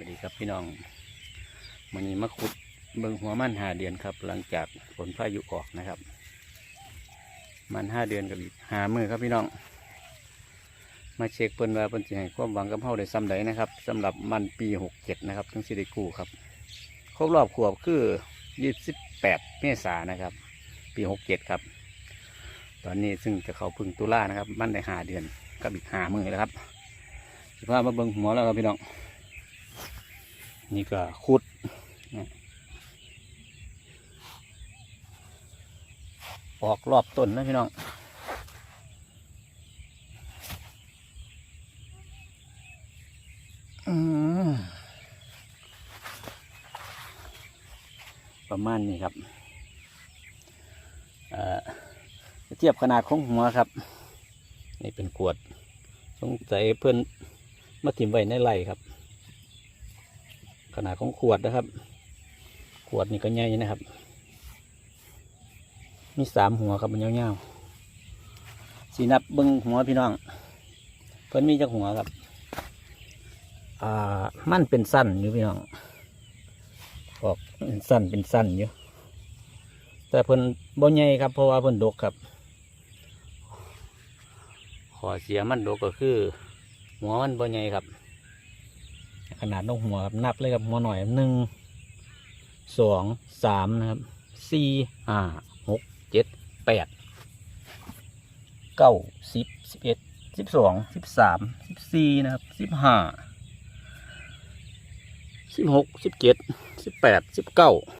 สวัสดีครับพี่น้องวันนี้มาขุดเบิงหัวมันห้าเดือนครับ หลังจากฝนพายุออกนะครับ มันห้าเดือนกับอีกหามือครับพี่น้อง มาเช็คเพิ่นว่าเพิ่นสิให้ความหวังกับเฮาได้ซ้ำใดนะครับสำหรับมันปีหกเจ็ดนะครับทั้งสิได้กู้ครับครบรอบขวบคือยี่สิบแปดเมษานะครับ ปีหกเจ็ดครับ ตอนนี้ซึ่งจะเข้าพึ่งตุลานะครับ มันได้หาเดือนกับอีกหามือแล้วครับสิพามาเบิงหัวแล้วครับพี่น้อง นี่ก็ขุดออกรอบต้นนะพี่น้องประมาณนี้ครับเเทียบขนาดของหัวครับ นี่เป็นขวด สงสัยเพื่อนมาถิ่มไว้ในไร่ครับ ขนาดของขวดนะครับ ขวดนี่ก็ใหญ่นะครับ มีสามหัวครับมันยาวๆสีนับเบิ้งหัวพี่น้อง เพิ่นมีจักหัวครับ อ่ามันเป็นสั้นอยู่พี่น้องออกเป็นสั้นเป็นสั้นอยู่แต่เพิ่นบ่ใหญ่ครับ เพราะว่าเพิ่นดกครับ ขอเสียมันดกก็คือ หัวมันบ่ใหญ่ครับ ขนาดนกหัวครับนับเลยครับหัวหน่อยหนึ่งสองสามนะครับสี่ห้าหกเจ็ดแปดเก้าสิบสิบเอ็ดสิบสองสิบสามสิบสี่นะครับสิบห้าสิบหกสิบเจ็ดสิบแปดสิบเก้า